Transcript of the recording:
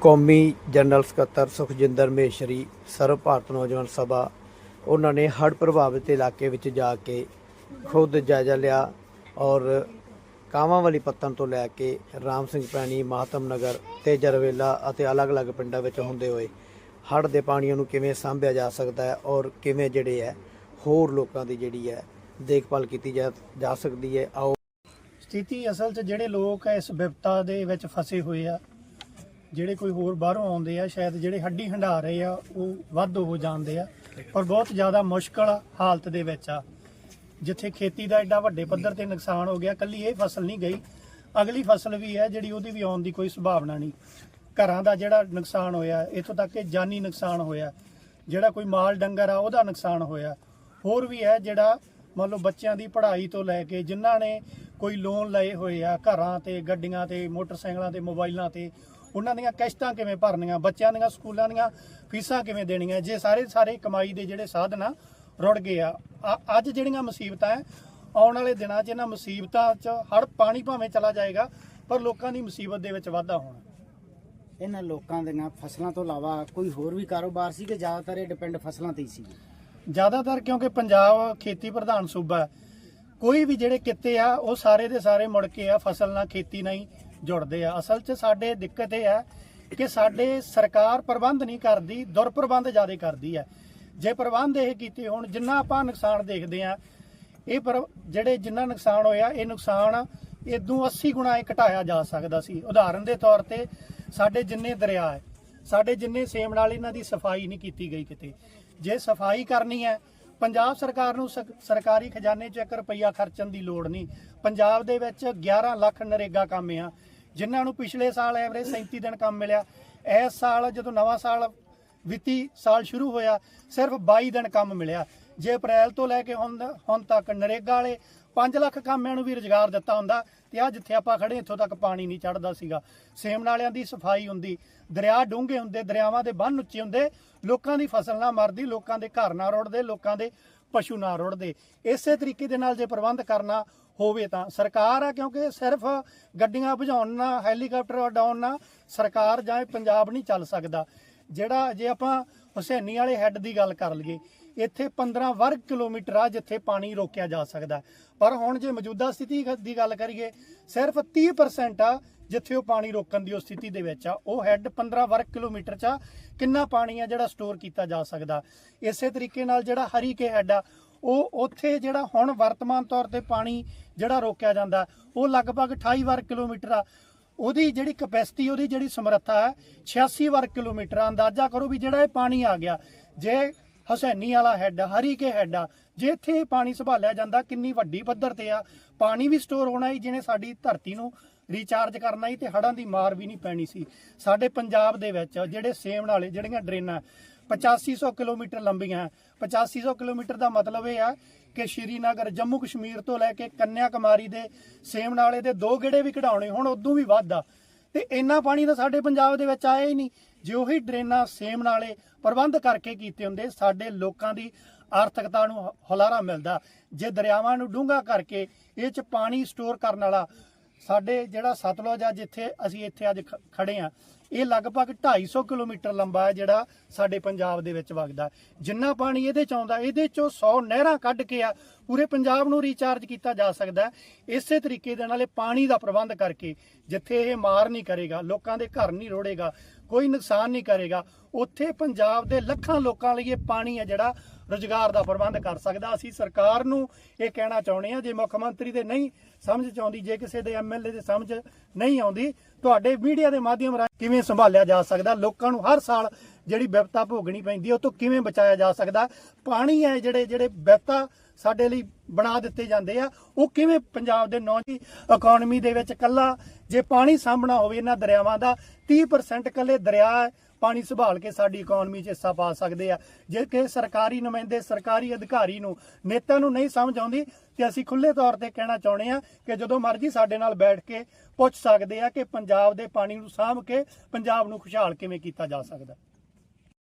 ਕੌਮੀ ਜਨਰਲ ਸਕੱਤਰ ਸੁਖਜਿੰਦਰ ਮੇਸ਼ਰੀ ਸਰਵ ਭਾਰਤ ਨੌਜਵਾਨ ਸਭਾ, ਉਹਨਾਂ ਨੇ ਹੜ੍ਹ ਪ੍ਰਭਾਵਿਤ ਇਲਾਕੇ ਵਿੱਚ ਜਾ ਕੇ ਖੁਦ ਜਾਇਜ਼ਾ ਲਿਆ ਔਰ ਕਾਵਾਂ ਵਾਲੀ ਪੱਤਨ ਤੋਂ ਲੈ ਕੇ ਰਾਮ ਸਿੰਘ ਪੈਣੀ ਮਾਤਮ ਨਗਰ ਤੇ ਜਰਵੇਲਾ ਅਤੇ ਅਲੱਗ-ਅਲੱਗ ਪਿੰਡਾਂ ਵਿੱਚ ਹੁੰਦੇ ਹੋਏ ਹੜ੍ਹ ਦੇ ਪਾਣੀਆਂ ਨੂੰ ਕਿਵੇਂ ਸਾਂਭਿਆ ਜਾ ਸਕਦਾ ਹੈ ਔਰ ਕਿਵੇਂ ਜਿਹੜੇ ਹੈ, ਹੋਰ ਲੋਕਾਂ ਦੀ ਜਿਹੜੀ ਹੈ ਦੇਖਭਾਲ ਕੀਤੀ ਜਾ ਜਾ ਸਕਦੀ ਹੈ, ਆਓ। ਸਥਿਤੀ ਅਸਲ 'ਚ ਜਿਹੜੇ ਲੋਕ ਇਸ ਵਿਪਤਾ ਦੇ ਵਿੱਚ ਫਸੇ ਹੋਏ ਆ ਜਿਹੜੇ ਕੋਈ ਹੋਰ ਬਾਹਰੋਂ ਆਉਂਦੇ ਆ, ਸ਼ਾਇਦ ਜਿਹੜੇ ਹੱਡੀ ਹੰਡਾ ਰਹੇ ਆ, ਉਹ ਵੱਧ ਹੋ ਜਾਂਦੇ ਆ। ਪਰ ਬਹੁਤ ਜ਼ਿਆਦਾ ਮੁਸ਼ਕਲ ਹਾਲਤ ਦੇ ਵਿੱਚ ਆ। ਜਿੱਥੇ ਖੇਤੀ ਦਾ ਐਡਾ ਵੱਡੇ ਪੱਧਰ ਤੇ ਨੁਕਸਾਨ ਹੋ ਗਿਆ, ਕੱਲੀ ਇਹ ਫਸਲ ਨਹੀਂ ਗਈ। ਅਗਲੀ ਫਸਲ ਵੀ ਹੈ, ਜਿਹੜੀ ਉਹਦੀ ਵੀ ਆਉਣ ਦੀ ਕੋਈ ਸੰਭਾਵਨਾ ਨਹੀਂ। ਘਰਾਂ ਦਾ ਜਿਹੜਾ ਨੁਕਸਾਨ ਹੋਇਆ, ਇਥੋਂ ਤੱਕ ਕਿ ਜਾਨੀ ਨੁਕਸਾਨ ਹੋਇਆ, ਜਿਹੜਾ ਕੋਈ ਮਾਲ ਡੰਗਰ ਆ, ਉਹਦਾ ਨੁਕਸਾਨ ਹੋਇਆ। ਹੋਰ ਵੀ ਹੈ ਜਿਹੜਾ ਮੰਨ ਲਓ ਬੱਚਿਆਂ ਦੀ ਪੜ੍ਹਾਈ ਤੋਂ ਲੈ ਕੇ ਜਿਨ੍ਹਾਂ ਨੇ ਕੋਈ ਲੋਨ ਲਏ ਹੋਏ ਆ, ਘਰਾਂ ਤੇ, ਗੱਡੀਆਂ ਤੇ, ਮੋਟਰਸਾਈਕਲਾਂ ਤੇ, ਮੋਬਾਈਲਾਂ ਤੇ ਉਹਨਾਂ ਦੀਆਂ ਕਿਸ਼ਤਾਂ ਕਿਵੇਂ ਭਰਨੀਆਂ ਬੱਚਿਆਂ ਦੀਆਂ ਸਕੂਲਾਂ ਦੀਆਂ ਫੀਸਾਂ ਕਿਵੇਂ ਦੇਣੀਆਂ ਜੇ ਸਾਰੇ ਸਾਰੇ ਕਮਾਈ ਦੇ ਜਿਹੜੇ ਸਾਧਨ ਆ ਰੁੜ ਗਏ ਆ। ਅੱਜ ਜਿਹੜੀਆਂ ਮੁਸੀਬਤਾਂ ਹੈ ਆਉਣ ਵਾਲੇ ਦਿਨਾਂ 'ਚ ਇਹਨਾਂ ਮੁਸੀਬਤਾਂ 'ਚ ਹੜ ਪਾਣੀ ਭਾਵੇਂ ਚਲਾ ਜਾਏਗਾ ਪਰ ਲੋਕਾਂ ਦੀ ਮੁਸੀਬਤ ਦੇ ਵਿੱਚ ਵਾਧਾ ਹੋਣਾ। ਇਹਨਾਂ ਲੋਕਾਂ ਦੀਆਂ ਫਸਲਾਂ ਤੋਂ ਇਲਾਵਾ ਕੋਈ ਹੋਰ ਵੀ ਕਾਰੋਬਾਰ ਸੀ ਕਿ ਜ਼ਿਆਦਾਤਰ ਇਹ ਡਿਪੈਂਡ ਫਸਲਾਂ ਤੇ ਹੀ ਸੀ? ਜ਼ਿਆਦਾਤਰ ਕਿਉਂਕਿ ਪੰਜਾਬ ਖੇਤੀ ਪ੍ਰਧਾਨ ਸੂਬਾ ਹੈ ਕੋਈ ਵੀ ਜਿਹੜੇ ਕਿੱਤੇ ਆ ਉਹ ਸਾਰੇ ਦੇ ਸਾਰੇ ਮੁੜ ਕੇ ਆ ਫਸਲ ਨਾਲ ਖੇਤੀ ਨਾਲ ਹੀ ਜੁੜਦੇ ਆ। ਅਸਲ 'ਚ ਸਾਡੇ ਦਿੱਕਤ ਇਹ ਹੈ ਕਿ ਸਾਡੇ ਸਰਕਾਰ ਪ੍ਰਬੰਧ ਨਹੀਂ ਕਰਦੀ, ਦੁਰਪ੍ਰਬੰਧ ਜ਼ਿਆਦਾ ਕਰਦੀ ਹੈ। ਜੇ ਪ੍ਰਬੰਧ ਇਹ ਕੀਤੇ ਹੋਣ, ਜਿੰਨਾ ਆਪਾਂ ਨੁਕਸਾਨ ਦੇਖਦੇ ਆ ਇਹ ਪਰ ਜਿਹੜੇ ਜਿੰਨਾ ਨੁਕਸਾਨ ਹੋਇਆ, ਇਹ ਨੁਕਸਾਨ ਇਦੋਂ 80 ਗੁਣਾ ਇਹ ਘਟਾਇਆ ਜਾ ਸਕਦਾ ਸੀ। ਉਦਾਹਰਨ ਦੇ ਤੌਰ ਤੇ ਸਾਡੇ ਜਿੰਨੇ ਦਰਿਆ ਹੈ, ਸਾਡੇ ਜਿੰਨੇ ਸੇਮ ਨਾਲ ਇਹਨਾਂ ਦੀ ਸਫ਼ਾਈ ਨਹੀਂ ਕੀਤੀ ਗਈ ਕਿਤੇ। ਜੇ ਸਫ਼ਾਈ ਕਰਨੀ ਹੈ, ਪੰਜਾਬ ਸਰਕਾਰ ਨੂੰ ਸਕ- ਸਰਕਾਰੀ ਖਜ਼ਾਨੇ 'ਚ 1 ਰੁਪਈਆ ਖਰਚਣ ਦੀ ਲੋੜ ਨਹੀਂ। ਪੰਜਾਬ ਦੇ ਵਿੱਚ 11 ਲੱਖ ਨਰੇਗਾ ਕੰਮ ਆ। ਜਿਨ੍ਹਾਂ ਨੂੰ ਪਿਛਲੇ ਸਾਲ ਐਵਰੇਜ 37 ਦਿਨ ਕੰਮ ਮਿਲਿਆ। ਇਸ ਸਾਲ ਜਦੋਂ ਨਵਾਂ ਸਾਲ ਵਿੱਤੀ ਸਾਲ ਸ਼ੁਰੂ ਹੋਇਆ, ਸਿਰਫ 22 ਦਿਨ ਕੰਮ ਮਿਲਿਆ। ਜੇ ਅਪ੍ਰੈਲ ਤੋਂ ਲੈ ਕੇ ਹੁਣ ਹੁਣ ਤੱਕ ਨਰੇਗਾ ਵਾਲੇ 5 ਲੱਖ ਕਾਮਿਆਂ ਨੂੰ ਵੀ ਰੁਜ਼ਗਾਰ ਦਿੱਤਾ ਹੁੰਦਾ ਤੇ ਆ ਜਿੱਥੇ ਆਪਾਂ ਖੜੇ ਇੱਥੋਂ ਤੱਕ ਪਾਣੀ ਨਹੀਂ ਚੜਦਾ ਸੀਗਾ। ਸੇਮ ਨਾਲਿਆਂ ਦੀ ਸਫ਼ਾਈ ਹੁੰਦੀ, ਦਰਿਆ ਡੂੰਘੇ ਹੁੰਦੇ, ਦਰਿਆਵਾਂ ਦੇ ਬੰਨ ਉੱਚੇ ਹੁੰਦੇ। ਲੋਕਾਂ ਦੀ ਫਸਲ ਨਾ ਮਰਦੀ, ਲੋਕਾਂ ਦੇ ਘਰ ਨਾ ਰੁੜਦੇ, ਲੋਕਾਂ ਦੇ ਪਸ਼ੂ ਨਾ ਰੁੜਦੇ। ਇਸੇ ਤਰੀਕੇ ਦੇ ਨਾਲ ਜੇ ਪ੍ਰਬੰਧ ਕਰਨਾ ਹੋਵੇ ਤਾਂ ਸਰਕਾਰ ਆ, ਕਿਉਂਕਿ ਸਿਰਫ ਗੱਡੀਆਂ ਭਜਾਉਣ ਨਾਲ ਹੈਲੀਕਾਪਟਰ ਉਡਾਉਣ ਨਾਲ ਸਰਕਾਰ ਜਾਂ ਪੰਜਾਬ ਨਹੀਂ ਚੱਲ ਸਕਦਾ। ਜਿਹੜਾ ਜੇ ਆਪਾਂ ਹੁਸੈਨੀ ਵਾਲੇ ਹੈੱਡ ਦੀ ਗੱਲ ਕਰ ਲਈਏ, ਇੱਥੇ 15 ਵਰਗ ਕਿਲੋਮੀਟਰ ਆ ਜਿੱਥੇ ਪਾਣੀ ਰੋਕਿਆ ਜਾ ਸਕਦਾ। ਪਰ ਹੁਣ ਜੇ ਮੌਜੂਦਾ ਸਥਿਤੀ ਦੀ ਗੱਲ ਕਰੀਏ, ਸਿਰਫ 30% ਆ ਜਿੱਥੇ ਉਹ ਪਾਣੀ ਰੋਕਣ ਦੀ ਉਹ ਸਥਿਤੀ ਦੇ ਵਿੱਚ ਆ ਉਹ ਹੈੱਡ 15 ਵਰਗ ਕਿਲੋਮੀਟਰ ਚ ਆ, ਕਿੰਨਾ ਪਾਣੀ ਆ ਜਿਹੜਾ ਸਟੋਰ ਕੀਤਾ ਜਾ ਸਕਦਾ। ਇਸੇ ਤਰੀਕੇ ਨਾਲ ਜਿਹੜਾ ਹਰੀਕੇ ਹੈੱਡ ਆ ਉਹ ਉੱਥੇ ਜਿਹੜਾ ਹੁਣ ਵਰਤਮਾਨ ਤੌਰ ਤੇ ਪਾਣੀ ਜਿਹੜਾ ਰੋਕਿਆ ਜਾਂਦਾ ਉਹ ਲਗਭਗ 28 ਵਰਗ ਕਿਲੋਮੀਟਰ ਆ। ਉਹਦੀ ਜਿਹੜੀ ਕਪੈਸਿਟੀ ਉਹਦੀ ਜਿਹੜੀ ਸਮਰੱਥਾ ਹੈ 86 ਵਰਗ ਕਿਲੋਮੀਟਰ ਆ। ਅੰਦਾਜ਼ਾ ਕਰੋ ਵੀ ਜਿਹੜਾ ਇਹ ਪਾਣੀ ਆ ਗਿਆ ਜੇ ਹਸੈਨੀ ਵਾਲਾ ਹੈੱਡ ਹਰੀਕੇ ਹੈੱਡ ਆ ਜੇ ਇੱਥੇ ਇਹ ਪਾਣੀ ਸੰਭਾਲਿਆ ਜਾਂਦਾ ਕਿੰਨੀ ਵੱਡੀ ਪੱਧਰ ਤੇ ਆ। ਪਾਣੀ ਵੀ ਸਟੋਰ ਹੋਣਾ ਹੀ ਜਿਹਨੇ ਸਾਡੀ ਧਰਤੀ ਨੂੰ ਰੀਚਾਰਜ ਕਰਨਾ ਹੀ ਤੇ ਹੜਾਂ ਦੀ ਮਾਰ ਵੀ ਨਹੀਂ ਪੈਣੀ ਸੀ। ਸਾਡੇ ਪੰਜਾਬ ਦੇ ਵਿੱਚ ਜਿਹੜੇ ਸੇਮ ਨਾਲੇ ਜਿਹੜੀਆਂ ਡਰੇਨਾਂ 8500 ਕਿਲੋਮੀਟਰ ਲੰਬੀਆਂ 8500 ਕਿਲੋਮੀਟਰ ਦਾ ਮਤਲਬ ਇਹ ਆ ਕਿ ਸ਼੍ਰੀਨਗਰ, ਜੰਮੂ ਕਸ਼ਮੀਰ ਤੋਂ ਲੈ ਕੇ ਕੰਨਿਆ ਕੁਮਾਰੀ ਦੇ ਸੇਮ ਨਾਲੇ ਦੇ ਦੋ ਗੇੜੇ ਵੀ ਕਢਾਉਣੇ, ਹੁਣ ਉਦੋਂ ਵੀ ਵੱਧ। ਆ ਤੇ ਇੰਨਾ ਪਾਣੀ ਤਾਂ ਸਾਡੇ ਪੰਜਾਬ ਦੇ ਵਿੱਚ ਆਇਆ ਹੀ ਨਹੀਂ। ਜੇ ਉਹੀ ਡਰੇਨਾਂ ਸੇਮ ਨਾਲੇ ਪ੍ਰਬੰਧ ਕਰਕੇ ਕੀਤੇ ਹੁੰਦੇ, ਸਾਡੇ ਲੋਕਾਂ ਦੀ ਆਰਥਿਕਤਾ ਨੂੰ ਹ- ਹੁਲਾਰਾ ਮਿਲਦਾ। ਜੇ ਦਰਿਆਵਾਂ ਨੂੰ ਡੂੰਘਾ ਕਰਕੇ ਇਹ ਚ ਪਾਣੀ ਸਟੋਰ ਕਰਨ ਵਾਲਾ ਸਾਡੇ ਜਿਹੜਾ ਸਤਲੁਜ ਆ, ਜਿੱਥੇ ਅਸੀਂ ਇੱਥੇ ਅੱਜ ਖ- ਖੜੇ ਆ, ਇਹ ਲਗਭਗ 250 ਕਿਲੋਮੀਟਰ ਲੰਬਾ ਹੈ ਜਿਹੜਾ ਸਾਡੇ ਪੰਜਾਬ ਦੇ ਵਿੱਚ ਵਗਦਾ ਜਿੰਨਾ ਪਾਣੀ ਇਹਦੇ ਚ ਆਉਂਦਾ, ਇਹਦੇ ਚੋਂ 100 ਨਹਿਰਾਂ ਕੱਢ ਕੇ ਆ, ਪੂਰੇ ਪੰਜਾਬ ਨੂੰ ਰੀਚਾਰਜ ਕੀਤਾ ਜਾ ਸਕਦਾ ਇਸੇ ਤਰੀਕੇ ਦੇ ਨਾਲ ਇਹ ਪਾਣੀ ਦਾ ਪ੍ਰਬੰਧ ਕਰਕੇ ਜਿੱਥੇ ਇਹ ਮਾਰ ਨਹੀਂ ਕਰੇਗਾ, ਲੋਕਾਂ ਦੇ ਘਰ ਨਹੀਂ ਰੋੜੇਗਾ ਕੋਈ ਨੁਕਸਾਨ ਨਹੀਂ ਕਰੇਗਾ। ਉੱਥੇ ਪੰਜਾਬ ਦੇ ਲੱਖਾਂ ਲੋਕਾਂ ਲਈ ਇਹ ਪਾਣੀ ਹੈ ਜਿਹੜਾ ਰੁਜ਼ਗਾਰ ਦਾ ਪ੍ਰਬੰਧ ਕਰ ਸਕਦਾ। ਅਸੀਂ ਸਰਕਾਰ ਨੂੰ ਇਹ ਕਹਿਣਾ ਚਾਹੁੰਦੇ ਹਾਂ, ਜੇ ਮੁੱਖ ਮੰਤਰੀ ਦੇ ਨਹੀਂ ਸਮਝ ਚ ਆਉਂਦੀ, ਜੇ ਕਿਸੇ ਦੇ ਐਮਐਲਏ ਦੇ ਸਮਝ ਨਹੀਂ ਆਉਂਦੀ, ਤੁਹਾਡੇ ਮੀਡੀਆ ਦੇ ਮਾਧਿਅਮ ਰਾਹੀਂ ਕਿਵੇਂ ਸੰਭਾਲਿਆ ਜਾ ਸਕਦਾ? ਲੋਕਾਂ ਨੂੰ ਹਰ ਸਾਲ ਜਿਹੜੀ ਵਿਪਤਾ ਭੋਗਣੀ ਪੈਂਦੀ ਉਹ ਤੋਂ ਕਿਵੇਂ ਬਚਾਇਆ ਜਾ ਸਕਦਾ? ਪਾਣੀ ਹੈ ਜਿਹੜੇ ਜਿਹੜੇ ਵਿਪਤਾ ਸਾਡੇ ਲਈ ਬਣਾ ਦਿੱਤੇ ਜਾਂਦੇ ਆ। ਉਹ ਕਿਵੇਂ ਪੰਜਾਬ ਦੇ ਨੌਜੀ ਇਕਨੋਮੀ ਦੇ ਵਿੱਚ ਕੱਲਾ ਜੇ ਪਾਣੀ ਸਾਹਮਣਾ ਹੋਵੇ ਇਹਨਾਂ ਦਰਿਆਵਾਂ ਦਾ 30% ਕੱਲੇ ਦਰਿਆ ਪਾਣੀ ਸੰਭਾਲ ਕੇ ਸਾਡੀ ਇਕਨੋਮੀ 'ਚ ਹਿੱਸਾ ਪਾ ਸਕਦੇ ਆ। ਜੇ ਕਿ ਸਰਕਾਰੀ ਨੁਮਾਇੰਦੇ, ਸਰਕਾਰੀ ਅਧਿਕਾਰੀ ਨੂੰ ਨੇਤਾ ਨੂੰ ਨਹੀਂ ਸਮਝ ਆਉਂਦੀ, ਤੇ ਅਸੀਂ ਖੁੱਲੇ ਤੌਰ ਤੇ ਕਹਿਣਾ ਚਾਹੁੰਦੇ ਆ ਕਿ ਜਦੋਂ ਮਰਜ਼ੀ ਸਾਡੇ ਨਾਲ ਬੈਠ ਕੇ ਪੁੱਛ ਸਕਦੇ ਆ ਕਿ ਪੰਜਾਬ ਦੇ ਪਾਣੀ ਨੂੰ ਸਾਂਭ ਕੇ ਪੰਜਾਬ ਨੂੰ ਖੁਸ਼ਹਾਲ ਕਿਵੇਂ ਕੀਤਾ ਜਾ ਸਕਦਾ।